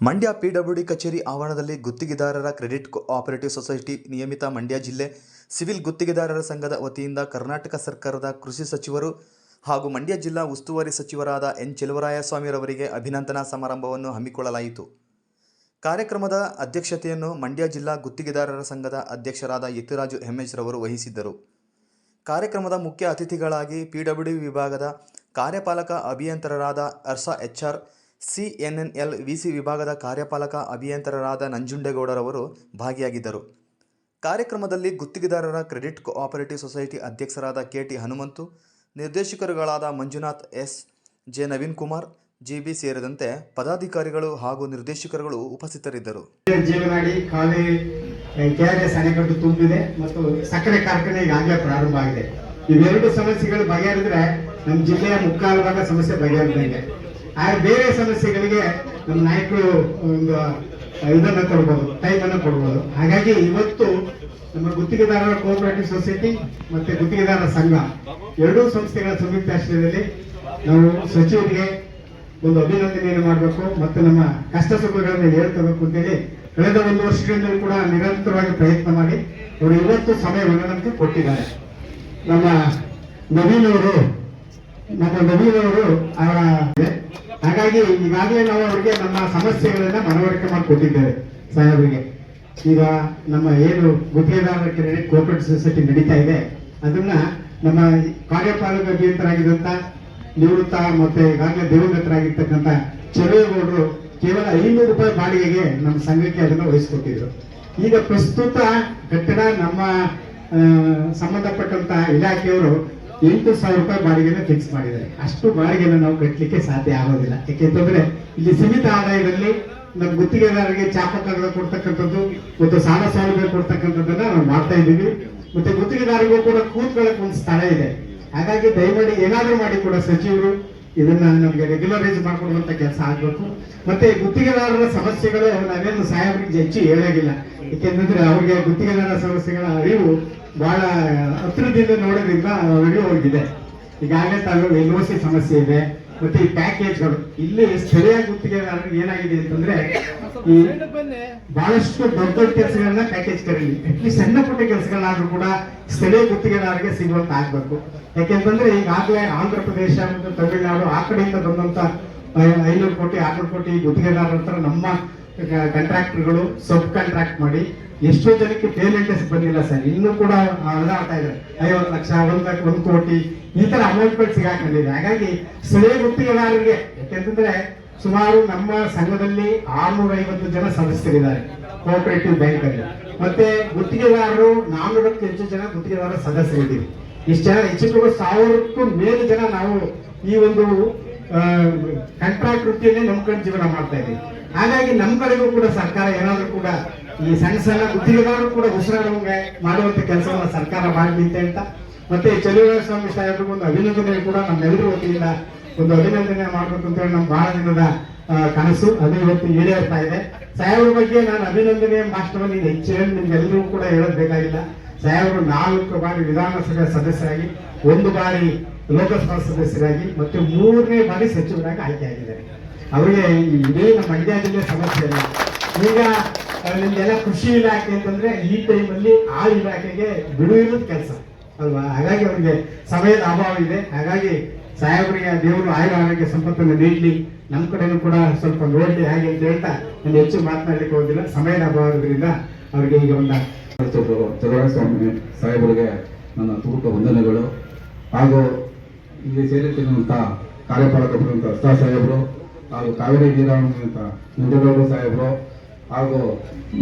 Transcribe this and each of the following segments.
Mandya PWD ಕಚೇರಿ ಆವರಣದಲ್ಲಿ ಗುತ್ತಿಗೆದಾರರ ಕ್ರೆಡಿಟ್ ಕೋಆಪರೇಟಿವ್ ಸೊಸೈಟಿ ನಿಯಮಿತ ಮಂಡ್ಯ ಜಿಲ್ಲೆ ಸಿವಿಲ್ ಗುತ್ತಿಗೆದಾರರ ಸಂಘದ ವತಿಯಿಂದ ಕರ್ನಾಟಕ ಸರ್ಕಾರದ ಕೃಷಿ ಸಚಿವರು ಹಾಗೂ ಮಂಡ್ಯ ಜಿಲ್ಲಾ ಉಸ್ತುವಾರಿ ಸಚಿವರಾದ ಎನ್ ಚೆಲುವರಾಯಸ್ವಾಮಿರವರಿಗೆ ಅಭಿನಂದನಾ ಸಮಾರಂಭವನ್ನು ಹಮ್ಮಿಕೊಳ್ಳಲಾಯಿತು. ಕಾರ್ಯಕ್ರಮದ ಅಧ್ಯಕ್ಷತೆಯನ್ನು ಮಂಡ್ಯ ಜಿಲ್ಲಾ ಗುತ್ತಿಗೆದಾರರ ಸಂಘದ ಅಧ್ಯಕ್ಷರಾದ ಯತಿರಾಜು ಹೆಮ್ಮೇಶ್ರವರು ವಹಿಸಿದ್ದರು. ಕಾರ್ಯಕ್ರಮದ ಮುಖ್ಯ ಅತಿಥಿಗಳಾಗಿ ಪಿಡಬ್ಲ್ಯೂಡಿ ವಿಭಾಗದ ಕಾರ್ಯಪಾಲಕ ಅಭಿಯಂತರರಾದ ಅರ್ಸಾ ಎಚ್ಆರ್ ಸಿಎನ್ಎನ್ಎಲ್ ವಿಸಿ ವಿಭಾಗದ ಕಾರ್ಯಪಾಲಕ ಅಭಿಯಂತರರಾದ ನಂಜುಂಡೇಗೌಡರವರು ಭಾಗಿಯಾಗಿದ್ದರು. ಕಾರ್ಯಕ್ರಮದಲ್ಲಿ ಗುತ್ತಿಗೆದಾರರ ಕ್ರೆಡಿಟ್ ಕೋಆಪರೇಟಿವ್ ಸೊಸೈಟಿ ಅಧ್ಯಕ್ಷರಾದ KT Hanumanthu, ನಿರ್ದೇಶಕರುಗಳಾದ Manjunath S, J Naveen Kumar GB ಸೇರಿದಂತೆ ಪದಾಧಿಕಾರಿಗಳು ಹಾಗೂ ನಿರ್ದೇಶಕರುಗಳು ಉಪಸ್ಥಿತರಿದ್ದರು. ಜೀವನಾಡಿ ಕಾವೇರಿ ಕೆಆರ್ಎಸ್ ತುಂಬಿದೆ ಮತ್ತು ಸಕ್ಕರೆ ಕಾರ್ಖಾನೆ ಈಗಾಗಲೇ ಪ್ರಾರಂಭ ಆಗಿದೆ. ಇವೆರಡು ಸಮಸ್ಯೆಗಳು ಬಗೆಹರಿದ್ರೆ ನಮ್ಮ ಜಿಲ್ಲೆಯ ಮುಕ್ಕಾಲು ಭಾಗ ಸಮಸ್ಯೆ ಬಗೆಹರಿದಂಗೆ. ಆದ್ರೆ ಬೇರೆ ಸಮಸ್ಯೆಗಳಿಗೆ ನಮ್ಮ ನಾಯಕರು ಒಂದು ಇದನ್ನ ಕೊಡ್ಬೋದು ಟೈಮ್ ಅನ್ನ ಕೊಡ್ಬೋದು. ಹಾಗಾಗಿ ಇವತ್ತು ನಮ್ಮ ಗುತ್ತಿಗೆದಾರರ ಕೋಆಪರೇಟಿವ್ ಸೊಸೈಟಿ ಮತ್ತೆ ಗುತ್ತಿಗೆದಾರರ ಸಂಘ ಎರಡೂ ಸಂಸ್ಥೆಗಳ ಸಂಯುಕ್ತ ಆಶ್ರಯದಲ್ಲಿ ನಾವು ಸಚಿವರಿಗೆ ಒಂದು ಅಭಿನಂದನೆಯನ್ನು ಮಾಡಬೇಕು ಮತ್ತು ನಮ್ಮ ಕಷ್ಟ ಸುಖಗಳನ್ನು ಹೇಳ್ಕೋಬೇಕು ಅಂತೇಳಿ ಕಳೆದ ಒಂದು ವರ್ಷದಿಂದಲೂ ಕೂಡ ನಿರಂತರವಾಗಿ ಪ್ರಯತ್ನ ಮಾಡಿ ಅವರು ಇವತ್ತು ಸಮಯವನ್ನು ನಮಗೆ ಕೊಟ್ಟಿದ್ದಾರೆ. ನಮ್ಮ ನವೀನ್ ಅವರು ನಮ್ಮ ನವೀನ್ ಅವರು ಹಾಗಾಗಿ ಈಗಾಗಲೇ ನಾವು ಅವರಿಗೆ ನಮ್ಮ ಸಮಸ್ಯೆಗಳನ್ನ ಮನವರಿಕೆ ಮಾಡಿಕೊಟ್ಟಿದ್ದೇವೆ ಸಾಹೇಬರಿಗೆ. ಈಗ ನಮ್ಮ ಏನು ಗುತ್ತಿಗೆದಾರರ ಕ್ರೆಡಿಟ್ ಕೋಪರೇಟ್ ಸೊಸೈಟಿ ನಡೀತಾ ಇದೆ, ಅದನ್ನ ನಮ್ಮ ಕಾರ್ಯಪಾಲಕ ಅಭಿಯಂತರಾಗಿದ್ದಂತ ನಿವೃತ್ತ ಮತ್ತೆ ಈಗಾಗಲೇ ದಿವಂಗತರಾಗಿರ್ತಕ್ಕಂಥ ಗೌಡರು ಕೇವಲ ಐನೂರು ರೂಪಾಯಿ ಬಾಡಿಗೆಗೆ ನಮ್ಮ ಸಂಘಕ್ಕೆ ಅದನ್ನು ವಹಿಸಿಕೊಟ್ಟಿದ್ರು. ಈಗ ಪ್ರಸ್ತುತ ಕಟ್ಟಡ ನಮ್ಮ ಸಂಬಂಧಪಟ್ಟಂತಹ ಸಂಬಂಧಪಟ್ಟಂತ ಇಲಾಖೆಯವರು ಎಂಟು ಸಾವಿರ ರೂಪಾಯಿ ಬಾಡಿಗೆನ ಫಿಕ್ಸ್ ಮಾಡಿದ್ದಾರೆ. ಅಷ್ಟು ಬಾಡಿಗೆನ ನಾವು ಕಟ್ಟಲಿಕ್ಕೆ ಸಾಧ್ಯ ಆಗೋದಿಲ್ಲ. ಯಾಕೆಂತಂದ್ರೆ ಇಲ್ಲಿ ಸೀಮಿತ ಆದಾಯದಲ್ಲಿ ನಮ್ಮ ಗುತ್ತಿಗೆದಾರರಿಗೆ ಚಾಪಕಗಳ ಕೊಡ್ತಕ್ಕಂಥದ್ದು ಮತ್ತು ಸಾಲ ಸೌಲಭ್ಯ ಕೊಡ್ತಕ್ಕಂಥದ್ದನ್ನ ನಾವು ಮಾಡ್ತಾ ಇದ್ದೀವಿ. ಮತ್ತೆ ಗುತ್ತಿಗೆದಾರರಿಗೂ ಕೂಡ ಕೂತ್ಕೊಳ್ಳಕ್ಕೆ ಒಂದು ಸ್ಥಳ ಇದೆ. ಹಾಗಾಗಿ ದಯಮಾಡಿ ಏನಾದರೂ ಮಾಡಿ ಕೂಡ ಸಚಿವರು ಇದನ್ನ ನಮಗೆ ರೆಗ್ಯುಲರೈಸ್ ಮಾಡ್ಕೊಡುವಂತ ಕೆಲಸ ಆಗಬೇಕು. ಮತ್ತೆ ಗುತ್ತಿಗೆದಾರರ ಸಮಸ್ಯೆಗಳು ನಾವೇನು ಸಾಹೇಬರಿಗೆ ಹೆಚ್ಚು ಹೇಳಾಗಿಲ್ಲ ಯಾಕೆಂದ್ರೆ ಅವರಿಗೆ ಗುತ್ತಿಗೆದಾರರ ಸಮಸ್ಯೆಗಳ ಅರಿವು ಬಹಳ ಹತ್ರದಿಂದ ನೋಡೋದ್ರಿಂದ ಅರಿವು ಹೋಗಿದೆ. ಈಗಾಗಲೇ ತಾವು ಎಲ್ ಸಿ ಸಮಸ್ಯೆ ಇದೆ. ಮತ್ತೆ ಈ ಪ್ಯಾಕೇಜ್ಗಳು ಇಲ್ಲಿ ಸ್ಥಳೀಯ ಗುತ್ತಿಗೆದಾರರಿಗೆ ಏನಾಗಿದೆ ಅಂತಂದ್ರೆ ಈ ಬಹಳಷ್ಟು ದೊಡ್ಡ ದೊಡ್ಡ ಕೆಲಸಗಳನ್ನ ಪ್ಯಾಕೇಜ್ ಕರೀಲಿ ಅಟ್ಲೀಸ್ಟ್ ಸಣ್ಣ ಪುಟ್ಟ ಕೆಲಸಗಳಾದ್ರೂ ಕೂಡ ಸ್ಥಳೀಯ ಗುತ್ತಿಗೆದಾರರಿಗೆ ಸಿಗುವಂತ ಆಗ್ಬೇಕು. ಯಾಕೆಂತಂದ್ರೆ ಈಗಾಗಲೇ ಆಂಧ್ರ ಪ್ರದೇಶ ಮತ್ತು ತಮಿಳುನಾಡು ಆ ಕಡೆಯಿಂದ ಬಂದಂತ ಐನೂರು ಕೋಟಿ, ಆರ್ನೂರು ಕೋಟಿ ಗುತ್ತಿಗೆದಾರರ ನಮ್ಮ ಕಾಂಟ್ರಾಕ್ಟರ್ಗಳು ಸಬ್ ಕಾಂಟ್ರಾಕ್ಟ್ ಮಾಡಿ ಎಷ್ಟೋ ಜನಕ್ಕೆ ಪೇಮೆಂಟ್ ಬಂದಿಲ್ಲ ಸರ್. ಇನ್ನೂ ಕೂಡ ಅದಾಡ್ತಾ ಇದ್ದಾರೆ. ಐವತ್ತು ಲಕ್ಷ, ಒಂದು ಲಕ್ಷ, ಒಂದು ಕೋಟಿ ಈ ತರ ಅಮೌಂಟ್ಗಳು ಸಿಗಾಕೊಂಡಿದೆ ಹಾಗಾಗಿ ಸ್ಥಳೀಯ ಗುತ್ತಿಗೆದಾರರಿಗೆ, ಯಾಕೆಂತಂದ್ರೆ ಸುಮಾರು ನಮ್ಮ ಸಂಘದಲ್ಲಿ ಆರ್ನೂರ ಐವತ್ತು ಜನ ಸದಸ್ಯರಿದ್ದಾರೆ ಕೋಆಪರೇಟಿವ್ ಬ್ಯಾಂಕ್ ಅಲ್ಲಿ. ಮತ್ತೆ ಗುತ್ತಿಗೆದಾರರು ನಾನ್ನೂರಕ್ಕೂ ಹೆಚ್ಚು ಜನ ಗುತ್ತಿಗೆದಾರ ಸದಸ್ಯರಿದ್ದೀವಿ. ಇಷ್ಟು ಜನ, ಹೆಚ್ಚು ಕಡಿಮೆ ಸಾವಿರಕ್ಕೂ ಮೇಲು ಜನ ನಾವು ಈ ಒಂದು ಕಾಂಟ್ರಾಕ್ಟ್ ವೃತ್ತಿಯನ್ನೇ ನಂಬ್ಕೊಂಡು ಜೀವನ ಮಾಡ್ತಾ ಇದ್ದೀವಿ. ಹಾಗಾಗಿ ನಮ್ಮ ಕಡೆಗೂ ಕೂಡ ಸರ್ಕಾರ ಏನಾದರೂ ಕೂಡ ಈ ಸಣ್ಣ ಸಣ್ಣ ಗುತ್ತಿಗೆದಾರರು ಕೂಡ ಉಸಿರಾಡುವಂಗೆ ಮಾಡುವಂತ ಕೆಲಸವನ್ನ ಸರ್ಕಾರ ಮಾಡಲಿ ಅಂತ ಹೇಳ್ತಾ, ಮತ್ತೆ ಚಲುವರ ಸ್ವಾಮಿ ಸಾಹೇಬ್ರಿಗೂ ಒಂದು ಅಭಿನಂದನೆ ಕೂಡ ನಮ್ಮೆಲ್ಲರ ವತಿಯಿಂದ ಒಂದು ಅಭಿನಂದನೆ ಮಾಡಬೇಕು ಅಂತ ಹೇಳಿ ನಮ್ಮ ಬಹಳ ದಿನದ ಕನಸು ಅದು ಇವತ್ತು ಈಡೇರ್ತಾ ಇದೆ. ಸಾಹೇಬ್ರ ಬಗ್ಗೆ ನಾನು ಅಭಿನಂದನೆ ಮಾಸ್ಟರ್ ನೀನು ಹೆಚ್ಚು ಹೇಳಿ ನಿಮ್ಗೆಲ್ಲರಿಗೂ ಕೂಡ ಹೇಳೋದು ಬೇಕಾಗಿಲ್ಲ. ಸಾಹೇಬರು ನಾಲ್ಕು ಬಾರಿ ವಿಧಾನಸಭೆ ಸದಸ್ಯರಾಗಿ, ಒಂದು ಬಾರಿ ಲೋಕಸಭಾ ಸದಸ್ಯರಾಗಿ, ಮತ್ತು ಮೂರನೇ ಬಾರಿ ಸಚಿವರಾಗಿ ಆಯ್ಕೆಯಾಗಿದ್ದಾರೆ ಅವರಿಗೆ ಇದೇ ನಮ್ಮ ಮಂಡ್ಯ ಜಿಲ್ಲೆ ಸಮಸ್ಯೆ ಈಗ ನಿಮ್ದೆಲ್ಲ ಕೃಷಿ ಇಲಾಖೆ ಅಂತಂದ್ರೆ ಈ ಟೈಮಲ್ಲಿ ಆ ಇಲಾಖೆಗೆ ಬಿಡುವಿರೋದು ಕೆಲಸ, ಅಲ್ವಾ? ಹಾಗಾಗಿ ಅವರಿಗೆ ಸಮಯದ ಅಭಾವ ಇದೆ. ಹಾಗಾಗಿ ಸಾಹೇಬರಿಗೆ ದೇವರು ಆಯುರ ಆರೋಗ್ಯ ಸಂಪತ್ತನ್ನು ನೀಡಲಿ. ನಮ್ಮ ಕಡೆನೂ ಕೂಡ ಸ್ವಲ್ಪ ನೋಡಲಿ ಹಾಗೆ ಅಂತ ಹೇಳ್ತಾ ನಾನು ಹೆಚ್ಚು ಮಾತನಾಡಲಿಕ್ಕೆ ಹೋಗಿಲ್ಲ ಸಮಯದ ಅಭಾವ ಇರೋದ್ರಿಂದ ಅವರಿಗೆ ಈಗ ಒಂದು ಸ್ವಾಮಿ, ಸಾಹೇಬರಿಗೆ ನನ್ನ ತೂಕ ವಂದನೆಗಳು. ಹಾಗೂ ಇಲ್ಲಿ ಸೇರಿರ್ತಕ್ಕಂಥ ಕಾರ್ಯಪಾಲಕರು ಅಸ್ತಾ ಸಾಹೇಬರು ಹಾಗೂ ಕಾವೇರಿ ನೀರಾವರಿ ನಂಜೇಗೌಡರು ಸಾಹೇಬರು ಹಾಗೂ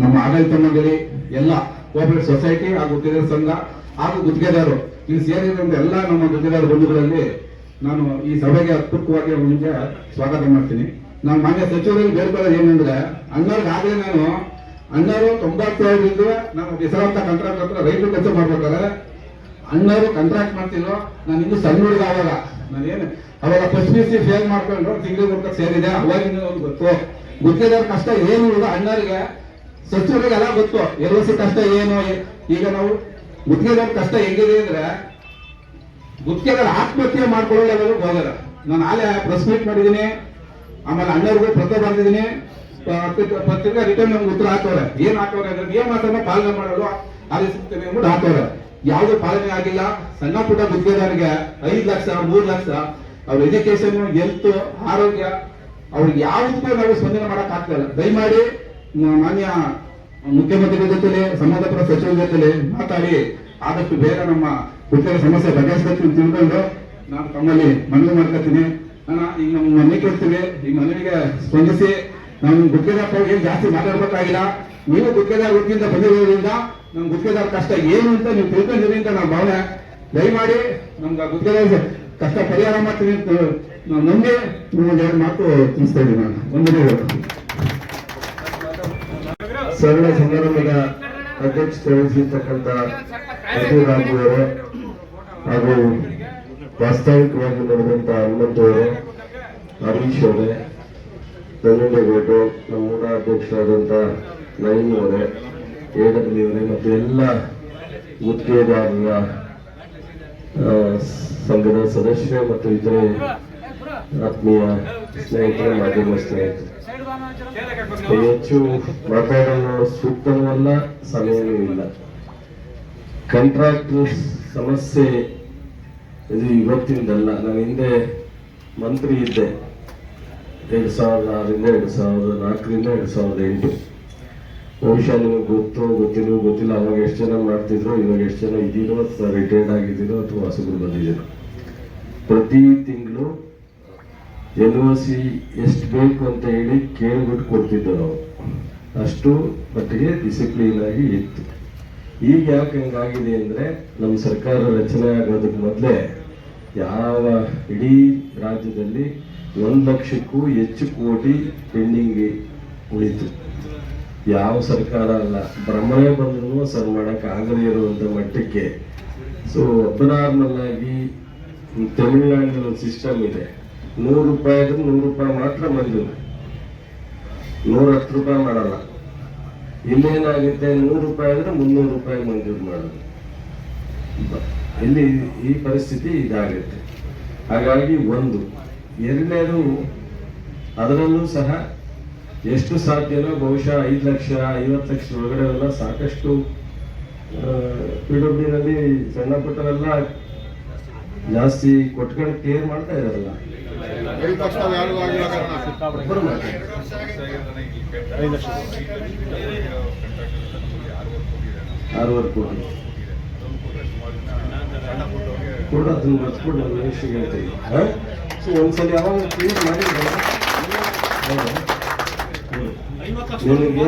ನಮ್ಮ ಆಡಳಿತ ಮಂಡಳಿ, ಎಲ್ಲ ಕೋಪರೇಟ್ ಸೊಸೈಟಿ ಹಾಗೂ ಗುತ್ತಿಗೆ ಸಂಘ ಹಾಗೂ ಗುತ್ತಿಗೆದಾರರು, ಇಲ್ಲಿ ಸೇರಿದಂತೆ ಎಲ್ಲ ನಮ್ಮ ಗುತ್ತಿಗೆದಾರ ಬಂಧುಗಳಲ್ಲಿ ನಾನು ಈ ಸಭೆಗೆ ಅತ್ಪೂರ್ವವಾಗಿ ಮುಂಚೆ ಸ್ವಾಗತ ಮಾಡ್ತೀನಿ. ನಾನು ಮಾನ್ಯ ಸಚಿವರಲ್ಲಿ ಬೇಡ್ಕೊಳ್ಳೋದು ಏನಂದ್ರೆ ಅಣ್ಣವ್ರಿಗೆ ಆಗಲೇ ನಾನು ಅಣ್ಣವರು ತೊಂಬತ್ತು ಸಾವಿರದಿಂದ ನಾನು ಹೆಸರಂತ ಕಾಂಟ್ರಾಕ್ಟ್ ಹತ್ರ ರೈತರು ಕೆಲಸ ಮಾಡ್ಬೇಕಾದ್ರೆ ಅಣ್ಣವರು ಕಂಟ್ರಾಕ್ಟ್ ಮಾಡ್ತಿದ್ರು ನಾನು ಇನ್ನು ಸಣ್ಣ ಹುಡುಗ ಅವಾಗ ನಾನೇನು ಅವಾಗ ಫಸ್ಟ್ ಪಿ ಸಿ ಫೇಲ್ ಮಾಡ್ಕೊಂಡ್ರು ತಿಂಗಳಿಗೆ ವರ್ಗ ಸೇರಿದೆ. ಅವಾಗಿಂದ ಒಂದು ಗೊತ್ತು. ಗುತ್ತಿಗೆದಾರ ಕಷ್ಟ ಏನು ಇಲ್ಲ, ಅಣ್ಣರಿಗೆ ಸಚಿವರಿಗೆ ಎಲ್ಲ ಗೊತ್ತು. ಎಲ್ ಸಿ ಕಷ್ಟ ಏನು? ಈಗ ನಾವು ಗುತ್ತಿಗೆದವ್ರ ಕಷ್ಟ ಹೆಂಗಿದೆ ಅಂದ್ರೆ ಗುತ್ತಿಗೆದಾರ ಆತ್ಮಹತ್ಯೆ ಮಾಡ್ಕೊಳ್ಳೋ ಲೆವೆಲ್ ಹೋಗ್ಯಾರ ನಾನು ಆಲೆ ಪ್ರೆಸ್ ಮೀಟ್ ಮಾಡಿದ್ದೀನಿ. ಆಮೇಲೆ ಅಣ್ಣವ್ರಿಗೂ ಪತ್ರ ಬರೆದಿದ್ದೀನಿ. ಪತ್ರಿಕಾ ರಿಟರ್ನ್ ಉತ್ತರ ಹಾಕೋರೆ ಏನ್ ಹಾಕೋರೆ ಅಂದ್ರೆ ನಿಯಮಾಸನ ಪಾಲನೆ ಮಾಡೋದು, ಆಲಿಸುತ್ತೇನೆ ಅಂದ್ಬಿಟ್ಟು ಹಾಕವ್ರೆ ಯಾವ್ದು ಪಾಲನೆ ಆಗಿಲ್ಲ. ಸಣ್ಣ ಪುಟ್ಟ ಗುತ್ತಿಗೆದಾರರಿಗೆ ಐದು ಲಕ್ಷ, ಮೂರು ಲಕ್ಷ. ಅವ್ರ ಎಜುಕೇಶನ್ ಹೆಲ್ತ್ ಆರೋಗ್ಯ ಅವ್ರಿಗೆ ಯಾವುದಕ್ಕೂ ನಾವು ಸ್ಪಂದನೆ ಮಾಡಕ್ ಆಗ್ತಾ ದಯಮಾಡಿ ಮಾನ್ಯ ಮುಖ್ಯಮಂತ್ರಿಗಳ ಜೊತೆಲಿ, ಸಂಬಂಧಪಟ್ಟ ಸಚಿವರ ಜೊತೆಲಿ ಮಾತಾಡಿ. ಆದಷ್ಟು ಬೇಗ ನಮ್ಮ ಹುಟ್ಟಿನ ಸಮಸ್ಯೆ ಬಗೆಹರಿಸಬೇಕು ಅಂತ ತಿಳ್ಕೊಂಡು ನಾನು ತಮ್ಮಲ್ಲಿ ಮನವಿ ಮಾಡ್ಕೊತೀನಿ. ನಾನು ಈಗ ನಮ್ಮ ಮನೆ ಕೇಳ್ತೀವಿ. ಈ ಮನವಿಗೆ ಸ್ಪಂದಿಸಿ, ನಮ್ಮ ಗುತ್ತಿಗೆದಾರ ಜಾಸ್ತಿ ಮಾತಾಡ್ಬೇಕಾಗಿಲ್ಲ. ನೀವು ಗುತ್ತಿಗೆದಾರ ವೃತ್ತಿಯಿಂದ ಬಂದಿರೋದ್ರಿಂದ ನಮ್ಮ ಗುತ್ತಿಗೆದಾರ ಕಷ್ಟ ಏನು ಅಂತ ನೀವು ತಿಳ್ಕೊಂಡಿರಿ ಅಂತ ನಾವು ಭಾವನೆ. ದಯಮಾಡಿ ನಮ್ಗೆ ಗುತ್ತಿಗೆದಾರ ಕಷ್ಟ ಪರಿಹಾರ ಮಾಡ್ತೀನಿ ಅಂತ ನಾವು ನಿಮ್ಗೆ ಎರಡು ಮಾತು ತಿಳಿಸ್ತಾ ಇದ್ದೀನಿ ನಾನು. ಒಂದನೇ ಸರಳ ಸಮಾರಂಭದ ಅಧ್ಯಕ್ಷತೆ ವಹಿಸಿರ್ತಕ್ಕಂಥ ರಾಜು ಅವರು ಹಾಗೂ ವಾಸ್ತವಿಕವಾಗಿ ನಡೆದಂತ ಹನುಮಂತ ಅವರು, ಹರೀಶ್ ಅವರೇ ಧನಂಜಯಗೌಡರು ನಮ್ಮ ಊರ ಅಧ್ಯಕ್ಷರಾದಂಥ ನಯೀಮ್ ಅವರೇ ಎ ಡಬ್ಲ್ಯೂ ಅವರೇ ಮತ್ತು ಎಲ್ಲ ಗುತ್ತಿಗೆದಾರರ ಸಂಘದ ಸದಸ್ಯ ಮತ್ತು ಇತರೆ ಆತ್ಮೀಯ ಸ್ನೇಹಿತರ ಮಾಧ್ಯಮ ಸ್ನೇಹಿತರು ಹೆಚ್ಚು ಮಾತಾಡಲು ಸೂಕ್ತವೂ ಅಲ್ಲ ಸಮಯವೂ ಇಲ್ಲ. ಕಾಂಟ್ರಾಕ್ಟ್ ಸಮಸ್ಯೆ ಇದು ಇವತ್ತಿಂದಲ್ಲ ನಾನು ಹಿಂದೆ ಮಂತ್ರಿ ಇದ್ದೆ. ಎರಡು ಸಾವಿರದ ಆರರಿಂದ ಎರಡು ಸಾವಿರದ ನಾಲ್ಕರಿಂದ ಎರಡು ಸಾವಿರದ ಎಂಟು. ಬಹುಶಃ ನಿಮಗೆ ಗೊತ್ತು ಗೊತ್ತಿಲ್ಲ ಗೊತ್ತಿಲ್ಲ, ಅವಾಗ ಎಷ್ಟು ಜನ ಮಾಡ್ತಿದ್ರು, ಇವಾಗ ಎಷ್ಟು ಜನ ಇದ್ದೀರೋ, ಅಥವಾ ರಿಟೈರ್ಡ್ ಆಗಿದ್ದೀರೋ, ಅಥವಾ ಹಸುಗಳು ಬಂದಿದ್ದೀರೋ. ಪ್ರತಿ ತಿಂಗಳು ಎನ್ ಒ ಸಿ ಎಷ್ಟು ಬೇಕು ಅಂತ ಹೇಳಿ ಕೇಳ್ಬಿಟ್ಟು ಕೊಡ್ತಿದ್ದೋ ನಾವು ಅಷ್ಟು ಮಟ್ಟಿಗೆ ಡಿಸಿಪ್ಲಿನ್ ಆಗಿ ಇತ್ತು. ಈಗ ಯಾಕೆ ಹಂಗಾಗಿದೆ ಅಂದ್ರೆ, ನಮ್ಮ ಸರ್ಕಾರ ರಚನೆ ಆಗೋದಕ್ಕೆ ಮೊದಲೇ ಯಾವ ಇಡೀ ರಾಜ್ಯದಲ್ಲಿ ಒಂದು ಲಕ್ಷಕ್ಕೂ ಹೆಚ್ಚು ಕೋಟಿ ಪೆಂಡಿಂಗ್ ಉಳಿತು. ಯಾವ ಸರ್ಕಾರ ಅಲ್ಲ. ಭ್ರಮಣೆ ಬಂದ್ರೂ ಸರ್ ಮಾಡಕ್ ಆಗದೇ ಇರುವಂತ ಮಟ್ಟಕ್ಕೆ. ಸೊ ಅಬ್ನಾರ್ಮಲ್ ಆಗಿ ತಮಿಳುನಾಡಿನಲ್ಲಿ ಒಂದು ಸಿಸ್ಟಮ್ ಇದೆ. ನೂರು ರೂಪಾಯಿ ಆದ್ರೆ ನೂರು ರೂಪಾಯಿ ಮಾತ್ರ ಮಂಜೂರು. ನೂರ ಹತ್ತು ರೂಪಾಯಿ ಮಾಡಲ್ಲ. ಇಲ್ಲೇನಾಗುತ್ತೆ? ನೂರು ರೂಪಾಯಿ ಆದ್ರೆ ಮುನ್ನೂರು ರೂಪಾಯಿ ಮಂಜೂರು ಮಾಡೋದು. ಇಲ್ಲಿ ಈ ಪರಿಸ್ಥಿತಿ ಇದಾಗುತ್ತೆ. ಹಾಗಾಗಿ ಒಂದು, ಎರಡನೇದು, ಅದರಲ್ಲೂ ಸಹ ಎಷ್ಟು ಸಾಧ್ಯನೋ ಬಹುಶಃ ಐದು ಲಕ್ಷ, ಐವತ್ತು ಲಕ್ಷ ಒಳಗಡೆ ಎಲ್ಲ ಸಾಕಷ್ಟು ಪಿ ಡಬ್ಲ್ಯೂ ನಲ್ಲಿ ಸಣ್ಣ ಪುಟ್ಟವೆಲ್ಲ ಜಾಸ್ತಿ ಕೊಟ್ಕೊಂಡು ಕ್ಲಿಯರ್ ಮಾಡ್ತಾ ಇದಾರಲ್ಲ. ಆರೂವರೆ ಕೋಟಿ ಕೂಡ ಅದನ್ನ ಮರ್ತ್ಬಿಟ್ಟು ನಾನು? ಸೊ ಒಂದ್ಸಲ ಯಾವಾಗ ಕ್ಲಿಯರ್ ಮಾಡಿದ್ರೆ ನಿಮಗೆ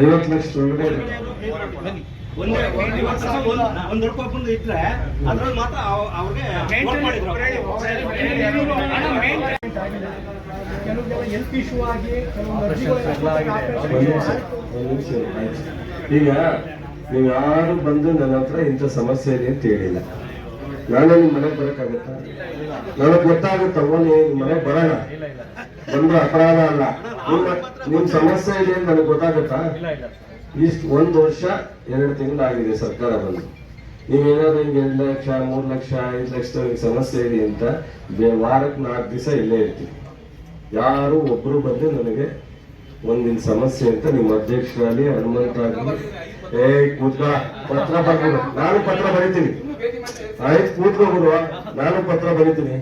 ಐವತ್ತು ಲಕ್ಷ ಒಳಗಡೆ ಒಂದ್ ಒಂದ್ ರೂಪಾಯಿ ಬಂದು ಇಟ್ರೆ ಅದ್ರಲ್ಲಿ ಮಾತ್ರ ಅವ್ರಿಗೆ. ಕೆಲವು ಇಶ್ಯೂ ಆಗಿ. ಈಗ ನೀವು ಯಾರು ಬಂದು ನನ್ನ ಹತ್ರ ಇಂಥ ಸಮಸ್ಯೆ ಇದೆ ಅಂತ ಹೇಳಿಲ್ಲ. ನಾಳೆ ನಿಮ್ಮ ಮನೆಗೆ ಬರೋಕ್ಕಾಗತ್ತಾ? ನನಗೆ ಗೊತ್ತಾಗುತ್ತೆ ಓನಿ ನಿಮ್ಮ ಮನೆಗೆ ಬರೋಣ ಬಂದ್ರೆ ಅಪರಾಧ ಅಲ್ಲ. ನಿಮ್ಮ ನಿಮ್ ಸಮಸ್ಯೆ ಇದೆ ಅಂತ ನನಗೆ ಗೊತ್ತಾಗುತ್ತಾ? ಇಷ್ಟು ಒಂದು ವರ್ಷ ಎರಡು ತಿಂಗಳಾಗಿದೆ ಸರ್ಕಾರ ಬಂದು. ನೀವೇನಾದ್ರು ಹಿಂಗೆ ಎರಡು ಲಕ್ಷ, ಮೂರು ಲಕ್ಷ, ಐದು ಲಕ್ಷ ಸಮಸ್ಯೆ ಇದೆ ಅಂತ ವಾರಕ್ಕೆ ನಾಲ್ಕು ದಿವಸ ಇಲ್ಲೇ ಇರ್ತೀವಿ. ಯಾರು ಒಬ್ರು ಬಂದು ನನಗೆ ಒಂದಿನ ಸಮಸ್ಯೆ ಅಂತ ನಿಮ್ಮ ಅಧ್ಯಕ್ಷರಾಗಲಿ ಹನುಮಂತ ಆಗಲಿ ಏ ಕೂತ್ಕ, ಪತ್ರ ಬರ್ಬಿಡು ನಾನು ಪತ್ರ ಬರೀತೀನಿ. ಆಯ್ತು ಕೂತ್ಕೊಬಿಡುವ ನಾನು ಪತ್ರ ಬರೀತೀನಿ.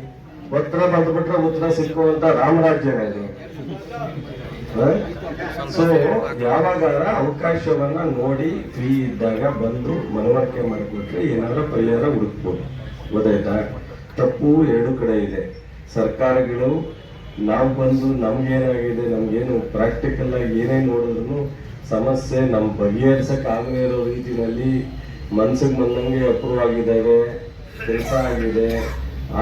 ಪತ್ರ ಬಂದ್ಬಿಟ್ರೆ ಉತ್ತರ ಸಿಕ್ಕುವಂತ ರಾಮರಾಜ್ಯ ಇದು ಸೊ ಯಾವಾಗಾರ ಅವಕಾಶವನ್ನ ನೋಡಿ ಫ್ರೀ ಇದ್ದಾಗ ಬಂದು ಮನವರಿಕೆ ಮಾಡಿಕೊಟ್ರೆ ಏನಾದ್ರೂ ಪರಿಹಾರ ಹುಡುಕ್ಬೋದು. ಗೊತ್ತಾಯ್ತಾ? ತಪ್ಪು ಎರಡು ಕಡೆ ಇದೆ. ಸರ್ಕಾರಗಳು ನಾವು ಬಂದು ನಮ್ಗೇನಾಗಿದೆ, ನಮ್ಗೇನು ಪ್ರಾಕ್ಟಿಕಲ್ ಆಗಿ ಏನೇ ನೋಡಿದ್ರು ಸಮಸ್ಯೆ ನಮ್ ಬಗೆಹರಿಸಕ್ ಆಗದೇ ಇರೋ ರೀತಿನಲ್ಲಿ ಮನ್ಸಿಗೆ ಬಂದಂಗೆ ಅಪ್ರೂವ್ ಆಗಿದ್ದಾವೆ ಆಗಿದೆ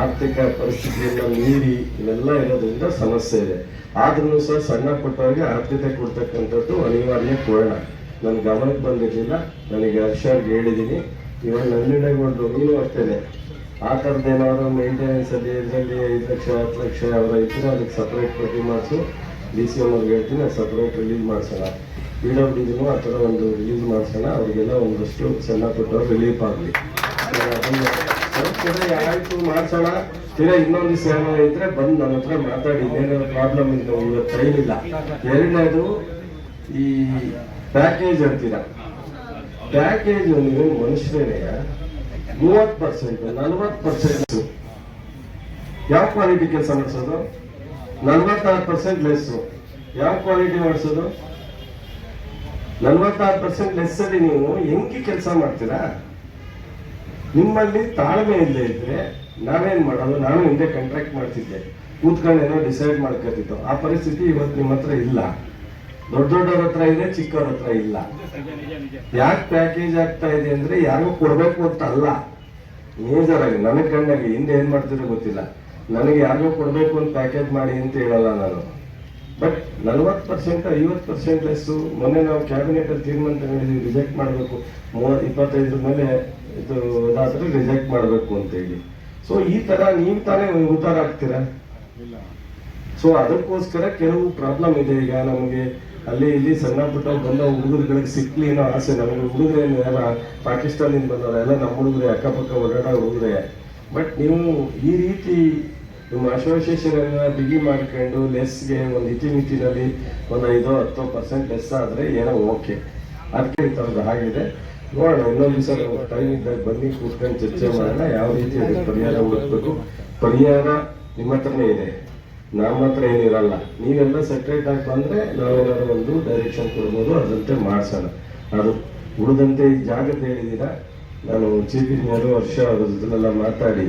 ಆರ್ಥಿಕ ಪರಿಸ್ಥಿತಿಯನ್ನು ಮೀರಿ ಇವೆಲ್ಲ ಇರೋದ್ರಿಂದ ಸಮಸ್ಯೆ ಇದೆ. ಆದ್ರೂ ಸಹ ಸಣ್ಣ ಪುಟ್ಟವರಿಗೆ ಆದ್ಯತೆ ಕೊಡ್ತಕ್ಕಂಥದ್ದು ಅನಿವಾರ್ಯ ಕೊಡೋಣ ನನ್ನ ಗಮನಕ್ಕೆ ಬಂದಿರಲಿಲ್ಲ, ನನಗೆ ಹರ್ಷಾಗಿ ಹೇಳಿದ್ದೀನಿ ಇವಾಗ ನಂದಿನಗೊಂಡು ನೀನು ಅಷ್ಟೇ ಆ ಥರದ್ದು ಏನಾದರೂ ಮೇಂಟೆನೆನ್ಸ್ ಅಲ್ಲಿ, ಇದರಲ್ಲಿ ಐದು ಲಕ್ಷ, ಹತ್ತು ಲಕ್ಷ ಅವರ ಇದ್ರೆ ಅದಕ್ಕೆ ಸಪ್ರೇಟ್ ಪ್ರತಿ ಮಾಡಿಸು. ಡಿ ಸಿ ಎಂ ಅವ್ರಿಗೆ ಹೇಳ್ತೀನಿ ಸಪ್ರೇಟ್ ರಿಲೀಸ್ ಮಾಡಿಸೋಣ. ಪಿ ಡಬ್ಲ್ಯೂ ಆ ಥರ ಒಂದು ರಿಲೀಸ್ ಮಾಡಿಸೋಣ. ಅವರಿಗೆಲ್ಲ ಒಂದಷ್ಟು ಸಣ್ಣ ಪುಟ್ಟವ್ರು ರಿಲೀಫ್ ಆಗಲಿ. ಅದನ್ನ ಯಾರಾಯ್ತು ಮಾಡ್ಸೋಣ. ತೀರಾ ಇನ್ನೊಂದು ಸೇವೆ ಇದ್ರೆ ಬಂದು ನನ್ನ ಹತ್ರ ಮಾತಾಡಿ. ಇನ್ನೇನೋ ಪ್ರಾಬ್ಲಮ್ ಇಲ್ಲ ಒಂದು ಟೈಮ್ ಇಲ್ಲ. ಎರಡನೇದು, ಈ ಪ್ಯಾಕೇಜ್ ಅಂತೀರ. ಪ್ಯಾಕೇಜ್ ನೀವು ಮನುಷ್ಯನೇ ಮೂವತ್ತು ಪರ್ಸೆಂಟ್ ನಲ್ವತ್ತು ಪರ್ಸೆಂಟ್ ಯಾವ ಕ್ವಾಲಿಟಿ ಕೆಲಸ ಮಾಡಿಸೋದು? ನಲ್ವತ್ತಾರು ಪರ್ಸೆಂಟ್ ಲೆಸ್ ಯಾವ ಕ್ವಾಲಿಟಿ ಮಾಡಿಸೋದು? ನಲ್ವತ್ತಾರು ಪರ್ಸೆಂಟ್ ಲೆಸ್ ಅಲ್ಲಿ ನೀವು ಹೆಂಗೆ ಕೆಲಸ ಮಾಡ್ತೀರಾ? ನಿಮ್ಮಲ್ಲಿ ತಾಳ್ಮೆ ಇಲ್ಲದೆ ಇದ್ರೆ ನಾವೇನ್ ಮಾಡೋದು? ನಾನು ಹಿಂದೆ ಕಾಂಟ್ರಾಕ್ಟ್ ಮಾಡ್ತಿದ್ದೆ. ಕೂತ್ಕೊಂಡು ಏನೋ ಡಿಸೈಡ್ ಮಾಡ್ಕೋತಿತ್ತು ಆ ಪರಿಸ್ಥಿತಿ ಇವತ್ತು ನಿಮ್ಮ ಹತ್ರ ಇಲ್ಲ. ದೊಡ್ಡ ದೊಡ್ಡವ್ರ ಹತ್ರ ಇದೆ, ಚಿಕ್ಕವ್ರ ಹತ್ರ ಇಲ್ಲ. ಯಾಕೆ ಪ್ಯಾಕೇಜ್ ಆಗ್ತಾ ಇದೆ ಅಂದ್ರೆ ಯಾರಿಗೂ ಕೊಡ್ಬೇಕು ಅಂತ ಅಲ್ಲ. ಮೇಜರ್ ಆಗಿ ನನಗೆ ಕಣ್ಣಾಗಿ ಹಿಂದೆ ಏನ್ ಮಾಡ್ತಿರೋ ಗೊತ್ತಿಲ್ಲ. ನನಗೆ ಯಾರಿಗೂ ಕೊಡ್ಬೇಕು ಅಂತ ಪ್ಯಾಕೇಜ್ ಮಾಡಿ ಅಂತ ಹೇಳಲ್ಲ ನಾನು. ಬಟ್ ನಲ್ವತ್ತು ಪರ್ಸೆಂಟ್ ಐವತ್ತು ಪರ್ಸೆಂಟ್ ಮೊನ್ನೆ ನಾವು ಕ್ಯಾಬಿನೆಟ್ ಅಲ್ಲಿ ತೀರ್ಮಾನ ತಗೊಂಡಿದ್ದೀವಿ ರಿಜೆಕ್ಟ್ ಮಾಡಬೇಕು. ಮೂವತ್ತು ಇಪ್ಪತ್ತೈದರ ಮೇಲೆ ಇದು ಇದಾದ್ರೆ ರಿಜೆಕ್ಟ್ ಮಾಡಬೇಕು ಅಂತ ಹೇಳಿ. ಸೊ ಈ ತರ ನೀವು ತಾನೇ ಉದ್ದಾರ ಆಗ್ತೀರಾ ಸೊ ಅದಕ್ಕೋಸ್ಕರ ಕೆಲವು ಪ್ರಾಬ್ಲಮ್ ಇದೆ. ಈಗ ನಮಗೆ ಅಲ್ಲಿ ಇಲ್ಲಿ ಸಣ್ಣ ಪುಟ್ಟ ಬಂದ ಹುಡುಗರುಗಳಿಗೆ ಸಿಕ್ಲಿ ಅನ್ನೋ ಆಸೆ ನಮಗೆ. ಹುಡುಗರೇನು ಎಲ್ಲ ಪಾಕಿಸ್ತಾನದಿಂದ ಬಂದವರ ಎಲ್ಲ ನಮ್ಮ ಹುಡುಗರೇ ಅಕ್ಕಪಕ್ಕ ಓಡಾಡೋ ಹುಡುಗರೇ. ಬಟ್ ನೀವು ಈ ರೀತಿ ನಿಮ್ಮ ಅಸೋಸಿಯೇಷನ್ ಎಲ್ಲ ಬಿಗಿ ಮಾಡ್ಕೊಂಡು ಲೆಸ್ಗೆ ಒಂದು ಇತಿಮಿತಿನಲ್ಲಿ ಒಂದು ಐದೋ ಹತ್ತೋ ಪರ್ಸೆಂಟ್ ಲೆಸ್ ಆದರೆ ಏನೋ ಓಕೆ ಅದಕ್ಕೆ ಇಂಥದ್ದು ಆಗಿದೆ ನೋಡೋಣ, ಇನ್ನೊಂದು ದಿವಸ ಟೈಮ್ ಇದ್ದಾಗ ಬನ್ನಿ, ಕೂತ್ಕೊಂಡು ಚರ್ಚೆ ಮಾಡೋಣ, ಯಾವ ರೀತಿ ಪರಿಹಾರ ಹುಡುಕ್ಬೇಕು. ಪರಿಹಾರ ನಿಮ್ಮ ಹತ್ರನೇ ಇದೆ. ನಮ್ಮ ಹತ್ರ ಏನಿರಲ್ಲ ನೀವೆಲ್ಲ ಸೆಟ್ರೇಟ್ ಆಗಿ ಬಂದ್ರೆ ನಾವೇನಾದ್ರು ಒಂದು ಡೈರೆಕ್ಷನ್ ಕೊಡ್ಬೋದು, ಅದಂತೆ ಮಾಡ್ಸೋಣ. ಅದು ಉಳಿದಂತೆ ಈ ಜಾಗದ ಹೇಳಿದ್ದೀರಾ? ನಾನು ಚೀಫ್ ಇಂಜಿನಿಯರ್ ವರ್ಷ ಅದ್ರ ಜೊತೆಲ್ಲ ಮಾತಾಡಿ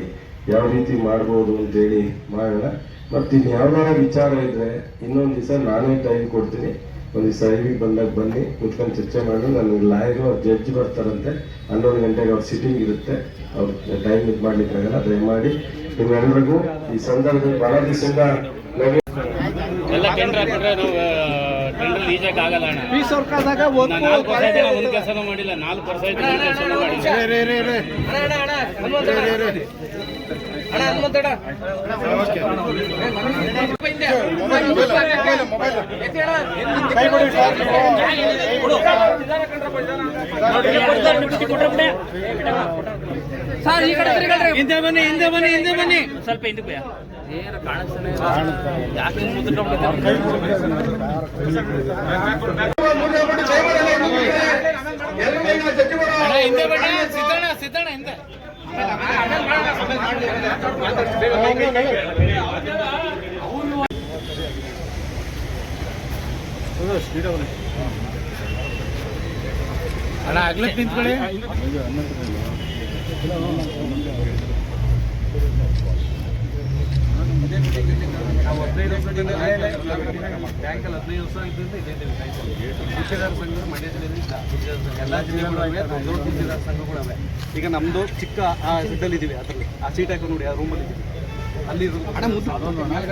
ಯಾವ ರೀತಿ ಮಾಡ್ಬೋದು ಅಂತೇಳಿ ಮಾಡೋಣ. ಮತ್ತು ಇನ್ನು ಯಾವ್ದಾರ ವಿಚಾರ ಇದ್ರೆ ಇನ್ನೊಂದು ದಿವಸ ನಾನೇ ಟೈಮ್ ಕೊಡ್ತೀನಿ. ಒಂದು ಸೈಡಿಗೆ ಬಂದಾಗ ಬನ್ನಿ ಕುತ್ಕೊಂಡು ಚರ್ಚೆ ಮಾಡಿ ನನಗೆ ಲಾಯರು ಜಡ್ಜ್ ಬರ್ತಾರಂತೆ ಹನ್ನೊಂದು ಗಂಟೆಗೆ ಅವ್ರ ಸಿಟ್ಟಿಂಗ್ ಇರುತ್ತೆ ಅವ್ರ ಟೈಮ್ ಇದು ಮಾಡ್ಲಿಕ್ಕಾಗಲ್ಲ ದಯಮಾಡಿ ನಿಮ್ಮೆಲ್ಲರಿಗೂ ಈ ಸಂದರ್ಭದಲ್ಲಿ ಬಹಳ ದಿವಸದಿಂದ ನಮಗೆ ಎಲ್ಲ ಟೆಂಡರ್ ಹಾಕಿದ್ರೆ ನಾವು ಟೆಂಡರ್ ಈಜಕ್ಕೆ ಆಗಲ್ಲ ಅಣ್ಣ ನಾನು ನಾಲ್ಕು ವರ್ಷ ಆಯ್ತು ಒಂದು ಕೆಲಸನೂ ಮಾಡಿಲ್ಲ ನಾಲ್ಕು ವರ್ಷ ಆಯ್ತು ಒಂದು ಕೆಲಸನೂ ಮಾಡಿಲ್ಲ ಹಿಂದೆ ಬನ್ನಿ ಹಿಂದೆ ಬನ್ನಿ ಹಿಂದೆ ಬನ್ನಿ. ಸ್ವಲ್ಪ ಹಿಂದೆ ಬಯ್ಯ ಏನು ಕಾಣಿಸ್ತಾನೆ ಯಾಕೆ ಹಿಂದೆ ಬನ್ನಿ. ಸಿದ್ದಣ್ಣ ಸಿದ್ದಣ್ಣ ಹಿಂದೆ. ಅಣ್ಣ ಆಗ್ಲತ್ ನಿಂತ್ಕೊಳ್ಳಿ ನಾವು ಹದಿನೈದು ವರ್ಷದಿಂದ ಬ್ಯಾಂಕಲ್ಲಿ ಹದಿನೈದು ವರ್ಷ ಗುತ್ತಿಗೆದಾರ ಮಂಡ್ಯ ಜಿಲ್ಲೆಯಲ್ಲಿ ಗುತ್ತಿಗೆದಾರ ಎಲ್ಲ ಜಿಲ್ಲೆಗಳು ಅವೆ ದೊಡ್ಡ ದೊಡ್ಡ ಗುತ್ತಿಗೆದಾರ ಸಂಘಗಳು ಅವೆ ಈಗ ನಮ್ಮದು ಚಿಕ್ಕ ಆ ಇದ್ದಲ್ಲಿ ಇದೀವಿ ಅದರಲ್ಲಿ ಆ ಸೀಟ್ ಹಾಕೋ ನೋಡಿ ಆ ರೂಮಲ್ಲಿ ಇದ್ದೀವಿ ಅಲ್ಲಿ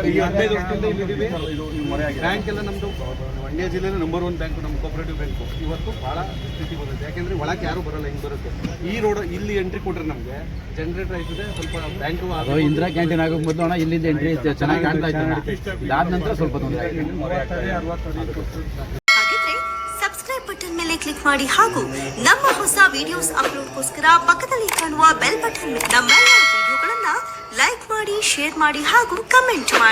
ಈಗ ಹದಿನೈದು ವರ್ಷದಿಂದ ಇಲ್ಲಿದ್ದೀವಿ ಬ್ಯಾಂಕ್ ಎಲ್ಲ ನಮ್ಮದು ಮಂಡ್ಯ ಜಿಲ್ಲೆಯಲ್ಲಿ ನಂಬರ್ ಒನ್ ಬ್ಯಾಂಕು ನಮ್ಮ ಕೋಪರೇಟಿವ್ ಬ್ಯಾಂಕು ಇವತ್ತು ಭಾಳ ಸ್ಥಿತಿ ಬಂದಿದೆ. ಯಾಕೆಂದ್ರೆ ಒಳಕ್ಕೆ ಯಾರು ಬರಲ್ಲ ಹಿಂಗೆ ಬರುತ್ತೆ. ಈ ರೋಡ್ ಇಲ್ಲಿ ಎಂಟ್ರಿ ಕೊಟ್ರೆ ನಮಗೆ ಜನರೇಟರ್ ಆಯ್ತದೆ ಸ್ವಲ್ಪ ಬ್ಯಾಂಕು ಇಂದಿರಾ ಕ್ಯಾಂಟೀನ್ ಆಗೋ ಮೊದಲು ಅಣ್ಣ ಇಲ್ಲಿಂದ ಎಂಟ್ರಿ ಚೆನ್ನಾಗಿ ಕಾಣ್ತಾ ಇತ್ತು ಇದಾದ ನಂತರ ಸ್ವಲ್ಪ ತೊಂದರೆ ಆಯ್ತು. ಹಾಗಿದ್ರೆ ಸಬ್ಸ್ಕ್ರೈಬ್ ಬಟನ್ ಮೇಲೆ ಕ್ಲಿಕ್ ಮಾಡಿ ಹಾಗೂ ನಮ್ಮ ಹೊಸ ವಿಡಿಯೋಸ್ ಅಪ್ಲೋಡ್ಗೋಸ್ಕರ ಪಕ್ಕದಲ್ಲಿ ಕಾಣುವ ಬೆಲ್ ಬಟನ್ ನಮ್ಮೆಲ್ಲ ವಿಡಿಯೋಗಳನ್ನ ಲೈಕ್ ಮಾಡಿ ಶೇರ್ ಮಾಡಿ ಹಾಗೂ ಕಮೆಂಟ್ ಮಾಡಿ.